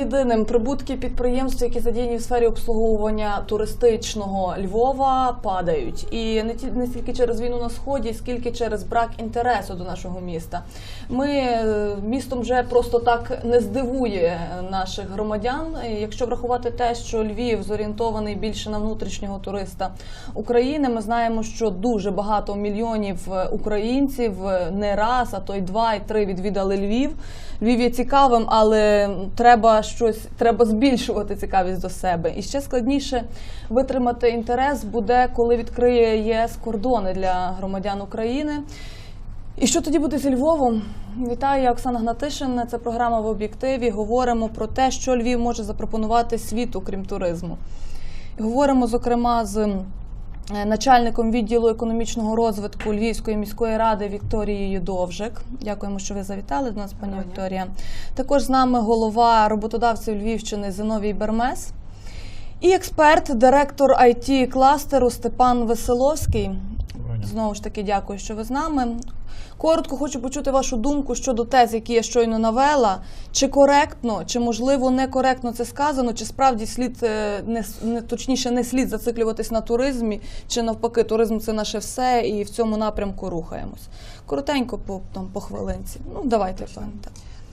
Єдиним прибутки підприємств, які задіяні в сфері обслуговування туристичного Львова, падають. І не ті не стільки через війну на сході, скільки через брак інтересу до нашого міста. Ми е, містом вже просто так не здивує наших громадян. Якщо врахувати те, що Львів зорієнтований більше на внутрішнього туриста України, ми знаємо, що дуже багато мільйонів е, українців е, не раз, а то й два, і три відвідали Львів. Львів є цікавим, але треба щось, треба збільшувати цікавість до себе. І ще складніше витримати інтерес буде, коли відкриє ЄС кордони для громадян України. І що тоді буде зі Львовом? Вітаю, я Оксана Гнатишин. Це програма в об'єктиві. Говоримо про те, що Львів може запропонувати світу, крім туризму. Говоримо, зокрема, з начальником відділу економічного розвитку Львівської міської ради Вікторією Довжик. Дякуємо, що ви завітали до нас, пані. Вікторія. Також з нами голова роботодавців Львівщини Зиновій Бермес. І експерт, директор it кластеру Степан Веселовський. Знову ж таки, дякую, що ви з нами. Коротко хочу почути вашу думку щодо тез, які я щойно навела. Чи коректно, чи можливо некоректно це сказано, чи справді слід е, не, точніше не слід зациклюватись на туризмі, чи навпаки, туризм це наше все, і в цьому напрямку рухаємось. Коротенько по там по хвилинці. Ну давайте пане.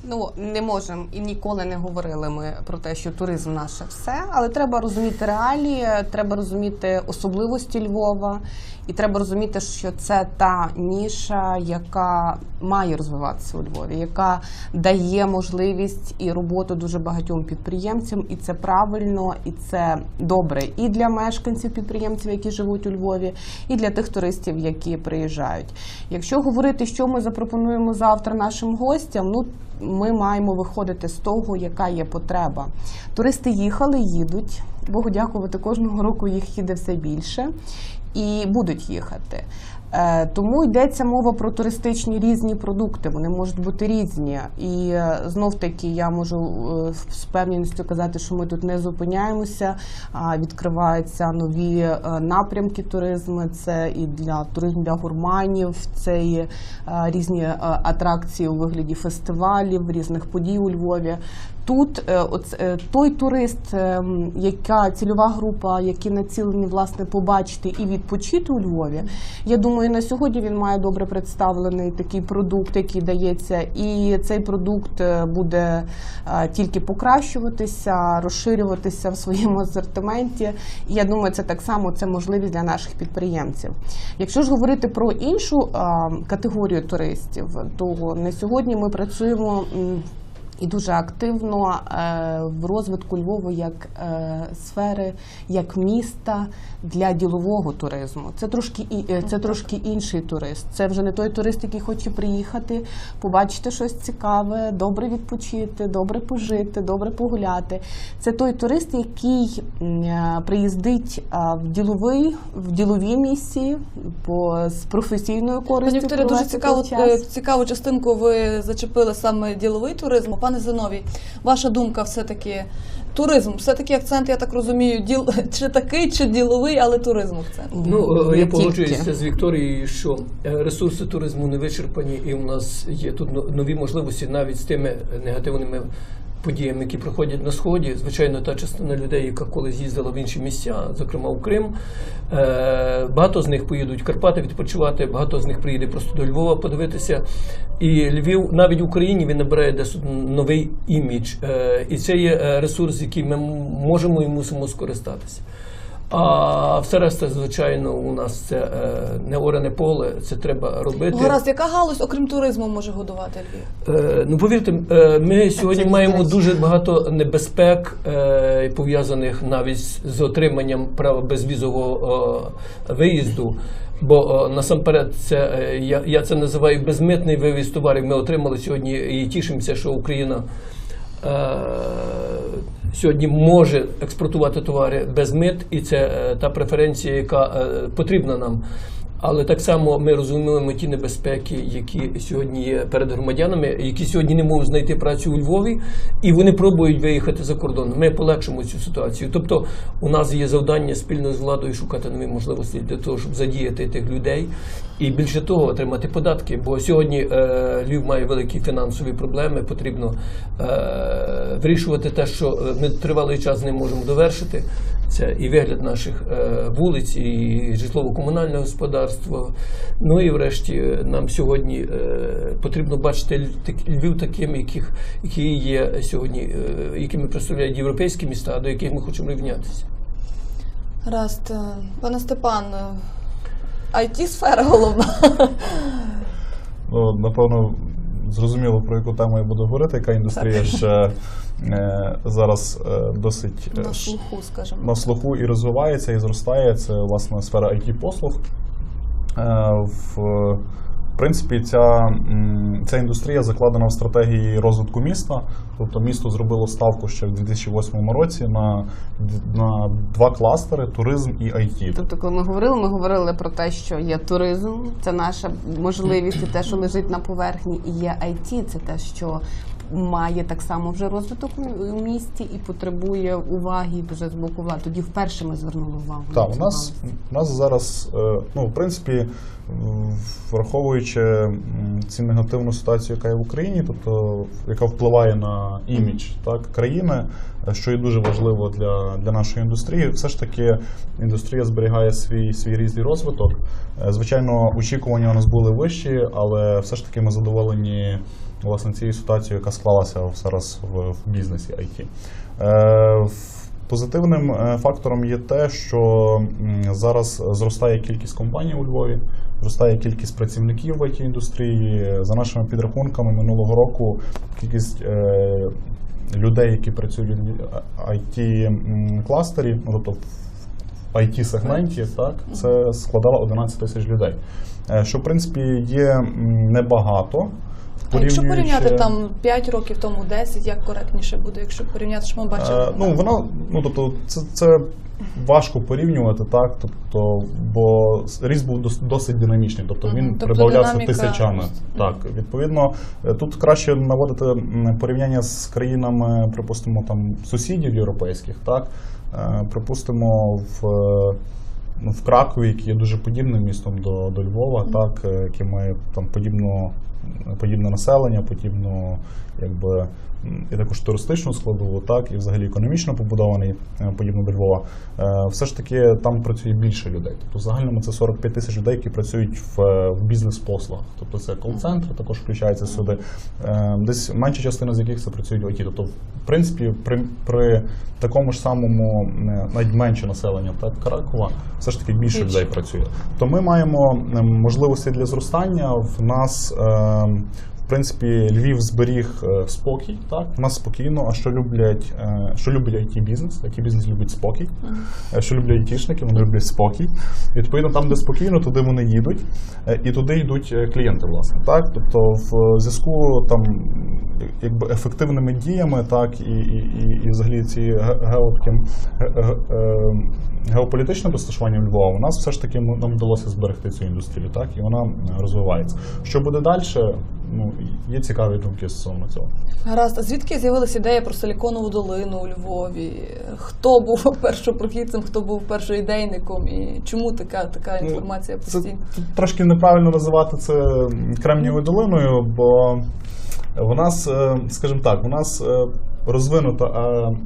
Ну не можемо і ніколи не говорили ми про те, що туризм наше все, але треба розуміти реалії, треба розуміти особливості Львова, і треба розуміти, що це та ніша, яка має розвиватися у Львові, яка дає можливість і роботу дуже багатьом підприємцям, і це правильно, і це добре і для мешканців підприємців, які живуть у Львові, і для тих туристів, які приїжджають. Якщо говорити, що ми запропонуємо завтра нашим гостям, ну ми маємо виходити з того, яка є потреба. Туристи їхали, їдуть. Богу дякувати, кожного року їх їде все більше і будуть їхати. Е, Тому йдеться мова про туристичні різні продукти. Вони можуть бути різні. І е, знов таки я можу е, з впевненістю казати, що ми тут не зупиняємося. Відкриваються нові напрямки туризму. Це і для туризму для гурманів, це і різні атракції у вигляді фестивалів, різних подій у Львові. Тут е, оц- е, той турист, е, яка цільова група, які націлені власне побачити і відпочити у Львові. Я думаю, на сьогодні він має добре представлений такий продукт, який дається, і цей продукт буде тільки покращуватися, розширюватися в своєму асортименті. Я думаю, це так само це можливість для наших підприємців. Якщо ж говорити про іншу категорію туристів, то на сьогодні ми працюємо. І дуже активно е, в розвитку Львова як е, сфери, як міста для ділового туризму. Це трошки е, це трошки інший турист. Це вже не той турист, який хоче приїхати, побачити щось цікаве, добре відпочити, добре пожити, добре погуляти. Це той турист, який приїздить в діловий, в ділові місії по з професійною користю. Пані Вікторія, дуже цікаву, цікаву частинку ви зачепили саме діловий туризм. Пане Зиновій, ваша думка все-таки туризм, все-таки акцент, я так розумію, діл чи такий, чи діловий, але туризм акцент. Ну, я погоджуюся з Вікторією, що е, ресурси туризму не вичерпані, і у нас є тут нові можливості навіть з тими негативними подіями, які проходять на сході. Звичайно, та частина людей, яка колись їздила в інші місця, зокрема в Крим. е, Багато з них поїдуть в Карпати відпочивати, багато з них приїде просто до Львова подивитися. І Львів навіть в Україні він набирає новий імідж. Е, І це є е, ресурс, який ми можемо і мусимо скористатися. А все решта, звичайно, у нас це е, не оране поле, це треба робити. Гаразд, яка галузь, окрім туризму, може годувати Львів? Е, ну повірте, е, ми сьогодні маємо дуже багато небезпек, е, пов'язаних навіть з отриманням права безвізового е, виїзду. Бо е, насамперед, це е, я, я це називаю безмитний вивіз товарів. Ми отримали сьогодні і тішимося, що Україна. е, Сьогодні може експортувати товари без мит, і це е, та преференція, яка е, потрібна нам. Але так само ми розуміємо ті небезпеки, які сьогодні є перед громадянами, які сьогодні не можуть знайти працю у Львові, і вони пробують виїхати за кордон. Ми полегшимо цю ситуацію. Тобто, у нас є завдання спільно з владою шукати нові можливості для того, щоб задіяти тих людей, і більше того, отримати податки. Бо сьогодні е, Львів має великі фінансові проблеми. Потрібно е, вирішувати те, що е, ми тривалий час не можемо довершити. Це і вигляд наших е, вулиць, і житлово-комунальне господарство. Ну і врешті е, нам сьогодні е, потрібно бачити Львів таким, яких, які є сьогодні, е, якими представляють європейські міста, до яких ми хочемо рівнятися. Гаразд. Пане Степан, it сфера головна. Ну, напевно, зрозуміло, про яку тему я буду говорити, яка індустрія ще е, зараз е, досить На слуху, скажімо. на слуху і розвивається, і зростає. Це власне сфера it послуг. Е, в, принципі, ця, ця індустрія закладена в стратегії розвитку міста. Тобто місто зробило ставку ще в 2008 році на, на два кластери туризм і IT. Тобто, коли ми говорили, ми говорили про те, що є туризм, це наша можливість, і те, що лежить на поверхні, і є IT, це те, що має так само вже розвиток у- місті і потребує уваги вже з боку влади. Тоді вперше ми звернули увагу. Так, у нас, у нас зараз, е, ну, в принципі, враховуючи цю негативну ситуацію, яка є в Україні, тобто яка впливає на імідж так, країни, що є дуже важливо для, для нашої індустрії, все ж таки індустрія зберігає свій, свій різний розвиток. Е, Звичайно, очікування у нас були вищі, але все ж таки ми задоволені власне цією ситуацією, яка склалася зараз в, в бізнесі IT. Е, Позитивним е, фактором є те, що зараз зростає кількість компаній у Львові, зростає кількість працівників в it індустрії. За нашими підрахунками минулого року кількість е, людей, які працюють в it кластері, ну тобто в it сегменті, так це складало 11 тисяч людей. Е, Що в принципі є небагато. Якщо порівняти там 5 років тому 10, як коректніше буде, якщо порівняти, що ми бачили? Е, ну, воно, ну, тобто, це, це важко порівнювати, так, тобто, бо ріст був досить динамічний, тобто він тобто прибавлявся динаміка тисячами. Так, відповідно, е, тут краще наводити порівняння з країнами, припустимо, там сусідів європейських, так, Е, припустимо, в. Ну, В Кракові, який є дуже подібним містом до, до Львова, так, е, яке має там подібно, подібне населення, подібну, якби, і також туристичну складову, так, і взагалі економічно побудований, е, подібно до Львова, е, все ж таки там працює більше людей. Тобто в загальному це 45 тисяч людей, які працюють в, в бізнес-послугах. Тобто це кол-центри також включаються сюди. Десь менша частина з яких це працюють в ІТ. Тобто, в принципі, при, при такому ж самому навіть менше населення так, Кракова, все ж таки більше людей працює. То ми маємо е, можливості для зростання. В нас е, в принципі, Львів зберіг е, спокій, так у нас спокійно. А що люблять, е, що любить it бізнес? it бізнес любить спокій. Е, Що люблять айтішники, вони люблять спокій. Відповідно, там, де спокійно, туди вони їдуть, і туди йдуть клієнти, власне. Так, тобто, в зв'язку там якби ефективними діями, так і, і, і, і взагалі ці ге- гео, таким, ге- ге- е, геополітичним розташуванням Львова, у нас все ж таки нам вдалося зберегти цю індустрію, так і вона розвивається. Що буде далі? Ну є цікаві думки стосовно цього. Гаразд, а звідки з'явилася ідея про силіконову долину у Львові? Хто був першопрохідцем, хто був першоідейником і чому така, така Ну, інформація Це постійно? Це трошки неправильно називати це Кремнієвою долиною, бо в нас, е, скажімо так, у нас е, розвинута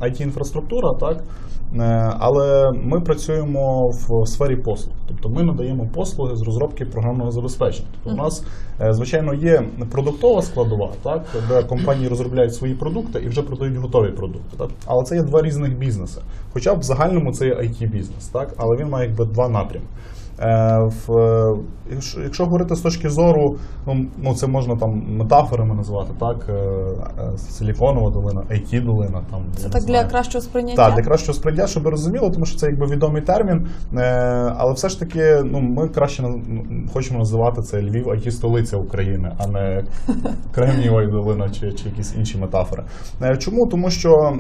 it інфраструктура, так. е, Але ми працюємо в сфері послуг, тобто ми надаємо послуги з розробки програмного забезпечення. Тобто у нас, е, звичайно, є продуктова складова, так, де компанії розробляють свої продукти і вже продають готові продукти. Так? Але це є два різних бізнеси. Хоча б в загальному це є it бізнес, так? але він має якби два напрямки. Е, в, е, якщо, якщо говорити з точки зору, ну, ну це можна там метафорами назвати, так? е, Силіконова долина, IT долина. Там, Це так знаю. для кращого сприйняття? Так, для кращого сприйняття, щоб ви розуміли, тому що це якби відомий термін. Але все ж таки, ну ми краще хочемо називати це Львів, it столиця України, а не Кремнієва долина чи, чи якісь інші метафори. Чому? Тому що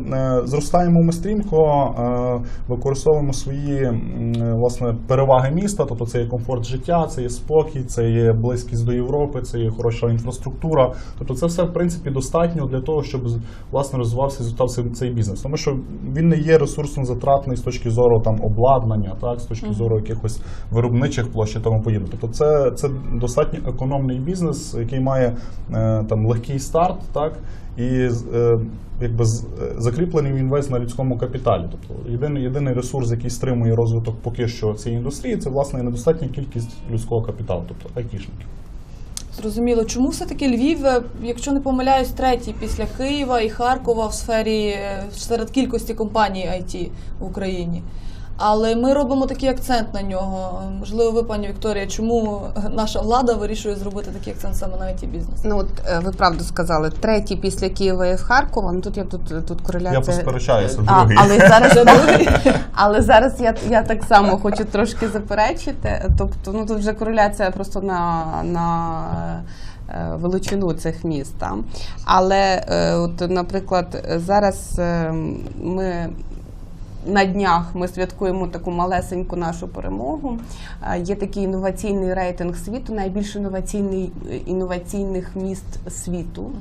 зростаємо ми стрімко, використовуємо свої власне переваги міста. Тобто це є комфорт життя, це є спокій, це є близькість до Європи, це є хороша інфраструктура. Тобто це все в принципі достатньо для того, щоб власне розвивався і цей бізнес. Тому що він не є ресурсно затратний з точки зору там обладнання, так з точки зору якихось виробничих площ і тому подібне. Тобто, це, це достатньо економний бізнес, який має е, там легкий старт, так і е, якби е, закріплений він весь на людському капіталі. Тобто єдиний, єдиний ресурс, який стримує розвиток поки що цієї індустрії, це власне недостатня кількість людського капіталу, тобто айтішників. Зрозуміло, чому все-таки Львів, е, якщо не помиляюсь, третій після Києва і Харкова в сфері серед кількості компаній IT в Україні. Але ми робимо такий акцент на нього. Можливо, ви, пані Вікторія, чому наша влада вирішує зробити такий акцент саме на it бізнес? Ну от е, ви правду сказали, третій після Києва і в Харкова. Ну тут я тут тут кореляція. Я посперечаюся, А, але зараз але зараз я, я так само хочу трошки заперечити. Тобто, ну тут вже кореляція просто на, на е, величину цих міст. та. Але, е, от, наприклад, зараз е, ми. На днях ми святкуємо таку малесеньку нашу перемогу. Е, Є такий інноваційний рейтинг світу, найбільш інноваційний інноваційних міст світу.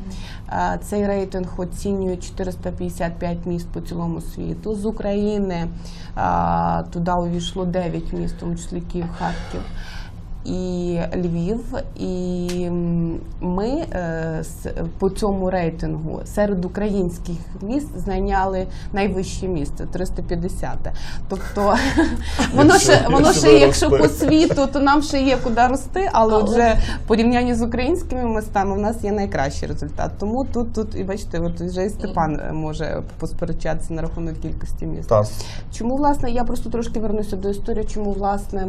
Е, Цей рейтинг оцінює 455 міст по цілому світу. З України е, туди увійшло 9 міст, в числі Київ, Харків. І Львів, і ми е, по цьому рейтингу серед українських міст зайняли найвище місце 350. Тобто воно ще воно ще, якщо по світу, то нам ще є куди рости, але вже в порівнянні з українськими містами в нас є найкращий результат. Тому тут, тут і бачите, от вже і Степан е, може посперечатися на рахунок кількості міст. Так. Чому власне я просто трошки вернуся до історії, чому власне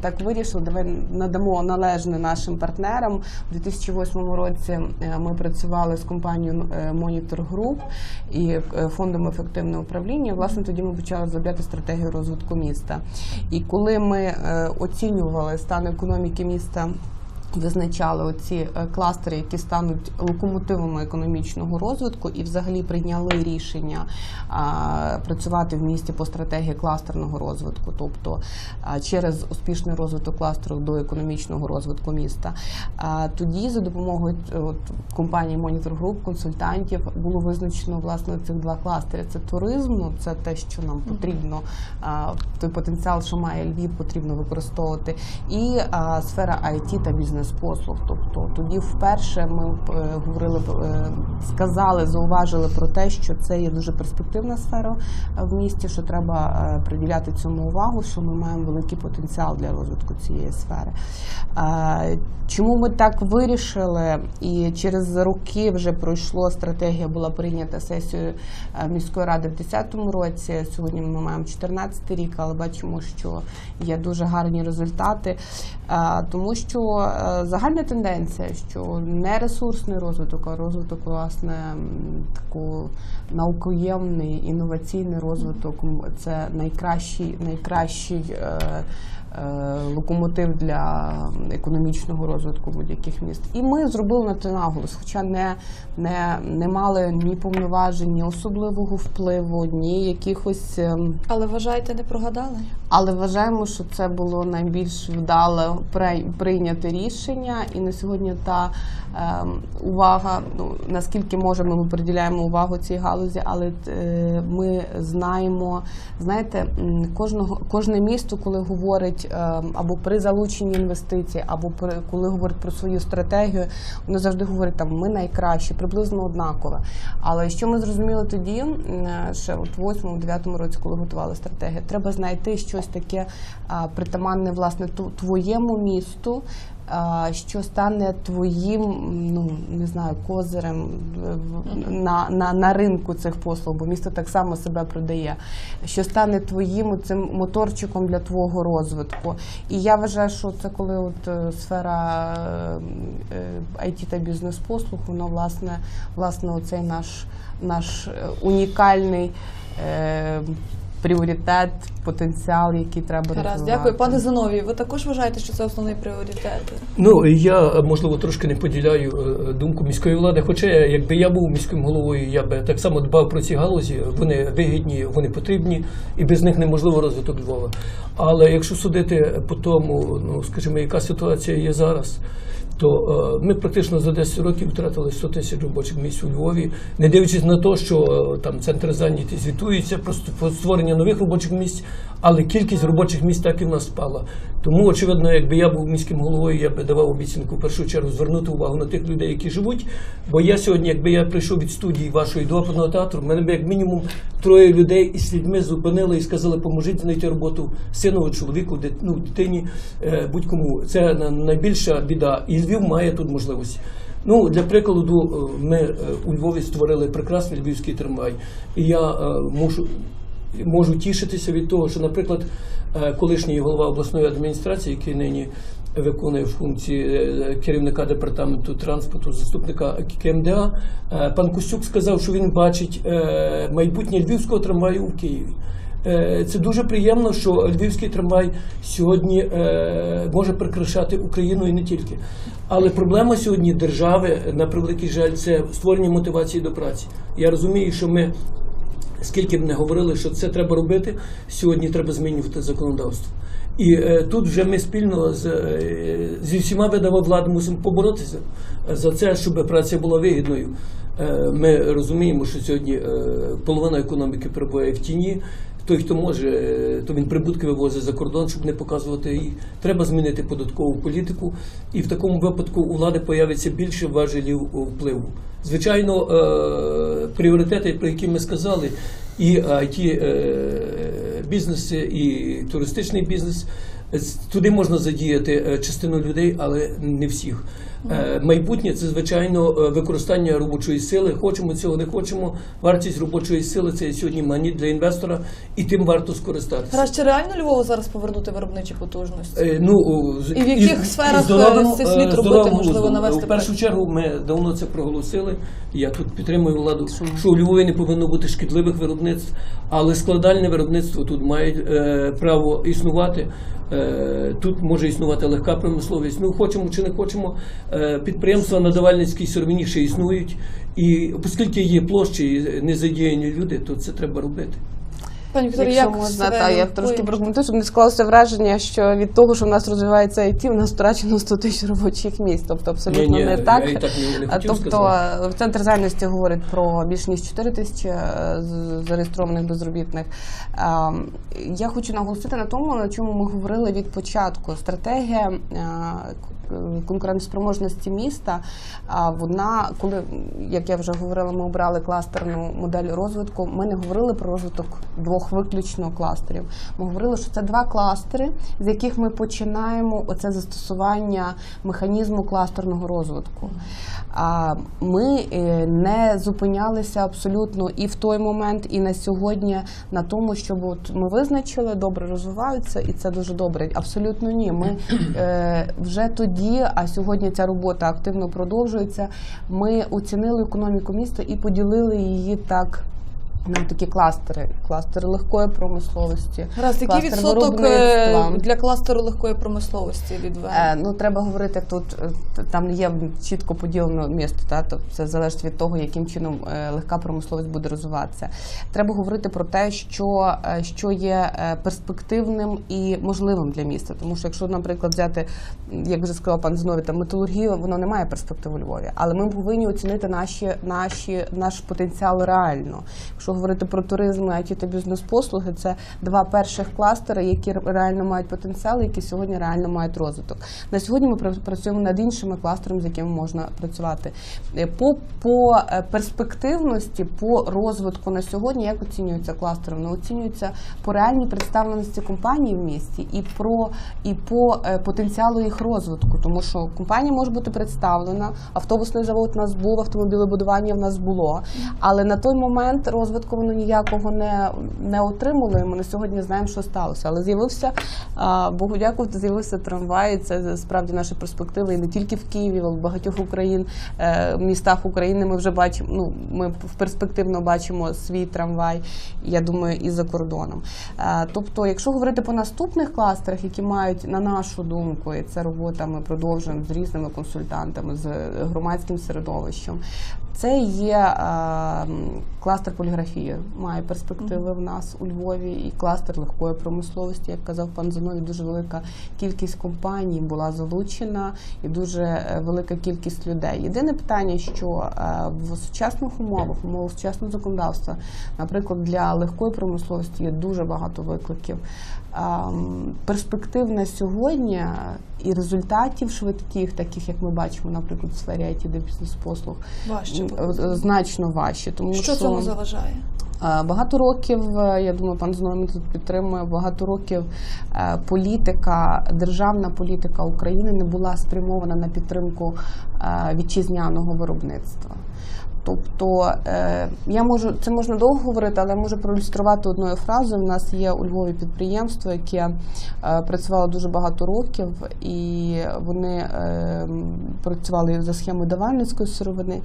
так вирішили? Давай надамо належне нашим партнерам. У 2008 році е, ми працювали з компанією е, Monitor Group і е, фондом ефективного управління. Власне, тоді ми почали розробляти стратегію розвитку міста. І коли ми оцінювали стан економіки міста. Визначали оці е, кластери, які стануть локомотивами економічного розвитку, і взагалі прийняли рішення працювати в місті по стратегії кластерного розвитку, тобто через успішний розвиток кластеру до економічного розвитку міста. Тоді за допомогою е, от, компанії Monitor Group, консультантів було визначено власне цих два кластери. Це туризм, ну, це те, що нам потрібно, той потенціал, що має Львів, потрібно використовувати, і сфера IT та бізнес-послуг. Тобто тоді вперше ми е, говорили, е, сказали, зауважили про те, що це є дуже перспективна сфера е, в місті, що треба приділяти цьому увагу, що ми маємо великий потенціал для розвитку цієї сфери. Чому ми так вирішили? І через роки вже пройшло стратегія, була прийнята сесією міської ради в 2010 році. Сьогодні ми маємо 14 рік, але бачимо, що є дуже гарні результати, тому що загальна тенденція, що не ресурсний розвиток, а розвиток власне таку наукоємний інноваційний розвиток це найкращий, найкращий. Е, е, Локомотив для економічного розвитку будь-яких міст, і ми зробили на це наголос, хоча не, не, не мали ні повноважень, ні особливого впливу, ні якихось ем, Але вважаєте, не прогадали? але вважаємо, що це було найбільш вдале при- прийняте рішення, і на сьогодні та ем, увага, ну наскільки можемо, ми приділяємо увагу цій галузі, але е, ми знаємо, знаєте, кожного кожне місто, коли говорить ем, або при залученні інвестицій, або при коли говорить про свою стратегію, воно завжди говорить там ми найкращі, приблизно однакове. Але що ми зрозуміли тоді, ще от в 8-9 році, коли готували стратегію, треба знайти щось таке притаманне власне твоєму місту. Що стане твоїм, ну не знаю, козирем е, на, на, на ринку цих послуг, бо місто так само себе продає, що стане твоїм цим моторчиком для твого розвитку. І я вважаю, що це коли от е, сфера е, IT та бізнес-послуг, воно власне, власне, оцей наш, наш е, унікальний. Пріоритет, потенціал, який треба Гаразд, розвивати. дякую. Пане Зиновій, ви також вважаєте, що це основний пріоритет? Ну я можливо трошки не поділяю е, думку міської влади. Хоча якби я був міським головою, я би так само дбав про ці галузі. Вони вигідні, вони потрібні, і без них неможливо розвиток Львова. Але якщо судити по тому, ну скажімо, яка ситуація є зараз. То е, ми практично за 10 років втратили 100 тисяч робочих місць у Львові, не дивлячись на те, що е, там центри зайняті звітуються про ст- створення нових робочих місць, але кількість робочих місць так і в нас спала. Тому, очевидно, якби я був міським головою, я би давав обіцянку в першу чергу звернути увагу на тих людей, які живуть. Бо я сьогодні, якби я прийшов від студії вашої до оперного театру, мене б як мінімум троє людей із людьми зупинили і сказали, поможіть знайти роботу синові, чоловіку, дит- ну, дитині, е, будь-кому. Це на- найбільша біда. І Львів має тут можливості. Ну, для прикладу, е, ми е, у Львові створили прекрасний львівський трамвай. І я е, можу можу тішитися від того, що, наприклад, колишній голова обласної адміністрації, який нині виконує функції керівника департаменту транспорту, заступника КМДА, пан Костюк сказав, що він бачить майбутнє львівського трамваю в Києві. Е, Це дуже приємно, що львівський трамвай сьогодні е, може прикрашати Україну і не тільки. Але проблема сьогодні держави, на превеликий жаль, це створення мотивації до праці. Я розумію, що ми скільки б не говорили, що це треба робити, сьогодні треба змінювати законодавство. І е, тут вже ми спільно з, зі всіма видами влади мусимо поборотися за це, щоб праця була вигідною. Ми розуміємо, що сьогодні половина економіки перебуває в тіні. Той, хто може, е, то він прибутки вивозить за кордон, щоб не показувати їх. Треба змінити податкову політику, і в такому випадку у влади появиться більше важелів впливу. Звичайно, е, пріоритети, про які ми сказали, і it бізнеси, і туристичний бізнес. Е, Туди можна задіяти е, частину людей, але не всіх. Е, Майбутнє це звичайно е, використання робочої сили. Хочемо цього, не хочемо. Вартість робочої сили це сьогодні магніт для інвестора, і тим варто скористатися. Чи реально Львову зараз повернути виробничі потужності? Е, Ну, І в яких із- сферах, здоровим, це слід е, робити, можливо, навести В першу чергу ми давно це проголосили. Я тут підтримую владу, що у Львові не повинно бути шкідливих виробництв, але складальне виробництво тут має е, право існувати. Е, тут може існувати легка промисловість. Ну, хочемо чи не хочемо, підприємства на давальницькій сировині ще існують. І оскільки є площі і незадіяні люди, то це треба робити. Пані Вікторія, Якщо як можна, та я трошки прокоментую, щоб не склалося враження, що від того, що в нас розвивається IT, у нас втрачено 100 тисяч робочих місць. Тобто абсолютно Ні-ні, не я так. не- не хотів тобто сказати. центр зайнятості говорить про більш ніж 4 тисячі е, зареєстрованих безробітних. Я хочу наголосити на тому, на чому ми говорили від початку. Стратегія е, конкурентоспроможності міста. А вона, коли, як я вже говорила, ми обрали кластерну модель розвитку. Ми не говорили про розвиток двох виключно кластерів. Ми говорили, що це два кластери, з яких ми починаємо оце застосування механізму кластерного розвитку. А ми е, не зупинялися абсолютно і в той момент, і на сьогодні на тому, щоб от ми визначили, добре розвиваються, і це дуже добре. Абсолютно ні. Ми е, вже тоді, а сьогодні ця робота активно продовжується. Ми оцінили економіку міста і поділили її так. На такі кластери, кластери легкої промисловості. Гаразд, який відсоток е, для кластеру легкої промисловості від Е, ну треба говорити, тут е, там є чітко поділено місто, та тобто це залежить від того, яким чином е, легка промисловість буде розвиватися. Треба говорити про те, що, що є перспективним і можливим для міста. Тому що якщо, наприклад, взяти, як вже сказав пан Зиновій, там металургія, воно не має перспектив у Львові, але ми повинні оцінити наші, наші, наш потенціал реально. Якщо говорити про туризм, IT та бізнес-послуги, це два перших кластери, які реально мають потенціал, які сьогодні реально мають розвиток. На сьогодні ми працюємо над іншими кластерами, з якими можна працювати. Е, По, по е, перспективності, по розвитку на сьогодні, як оцінюється кластер? Воно оцінюється по реальній представленості компанії в місті і про і по е, потенціалу їх розвитку, тому що компанія може бути представлена, автобусний завод у нас був, автомобілебудування в нас було, але на той момент розвитку оподаткованого ніякого не, не отримали. і Ми на сьогодні знаємо, що сталося. Але з'явився Богу дякувати, з'явився трамвай. Це справді наші перспективи і не тільки в Києві, а в багатьох Україн е, містах України. Ми вже бачимо. Ну ми перспективно бачимо свій трамвай. Я думаю, і за кордоном. Е, тобто, якщо говорити по наступних кластерах, які мають на нашу думку, і це робота, ми продовжуємо з різними консультантами, з громадським середовищем. Це є е, кластер поліграфії, має перспективи в нас у Львові, і кластер легкої промисловості, як казав пан Зиновій, дуже велика кількість компаній була залучена і дуже е, велика кількість людей. Єдине питання, що е, в сучасних умовах, в умовах сучасного законодавства, наприклад, для легкої промисловості є дуже багато викликів. Перспектив на сьогодні і результатів швидких, таких як ми бачимо, наприклад, в сфері IT, де бізнес-послуг, Важче м, буде. е, значно важче. Тому Що цьому заважає? Е, Багато років, е, я думаю, пан Зиновій тут підтримує, багато років е, політика, державна політика України не була спрямована на підтримку вітчизняного виробництва. Тобто е, я можу це можна довго говорити, але я можу проілюструвати одною фразою. У нас є у Львові підприємство, яке е, працювало дуже багато років, і вони е, працювали за схемою давальницької сировини.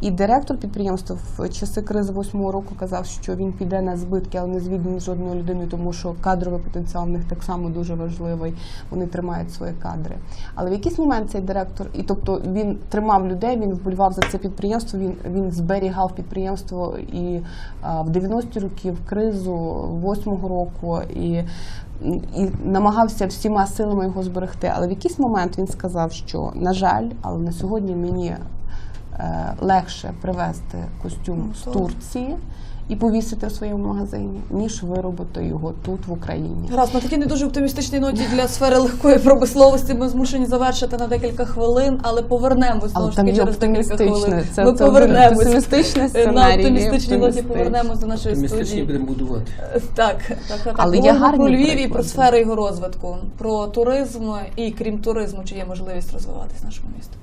І директор підприємства в часи кризи восьмого року казав, що він піде на збитки, але не звільнить жодної людини, тому що кадровий потенціал в них так само дуже важливий. Вони тримають свої кадри. Але в якийсь момент цей директор, і тобто він тримав людей, він вболівав за це підприємство. Він він зберігав підприємство і в 90-ті роки, в кризу 8-го року і, і намагався всіма силами його зберегти. Але в якийсь момент він сказав, що на жаль, але на сьогодні мені е, легше привезти костюм з Ну, Турції. І повісити в своєму магазині, ніж виробити його тут в Україні. Гаразд, на такій не дуже оптимістичній ноті для сфери легкої промисловості ми змушені завершити на декілька хвилин, але повернемось знову Але ж таки є через декілька хвилин. Це, ми повернемось на оптимістичній ноті. Повернемось до нашої Оптимістичні студії. будемо будувати. Так, так, так. так. Але є гарні про Львів і про сфери його розвитку, про туризм і крім туризму, чи є можливість розвиватись в нашому місті.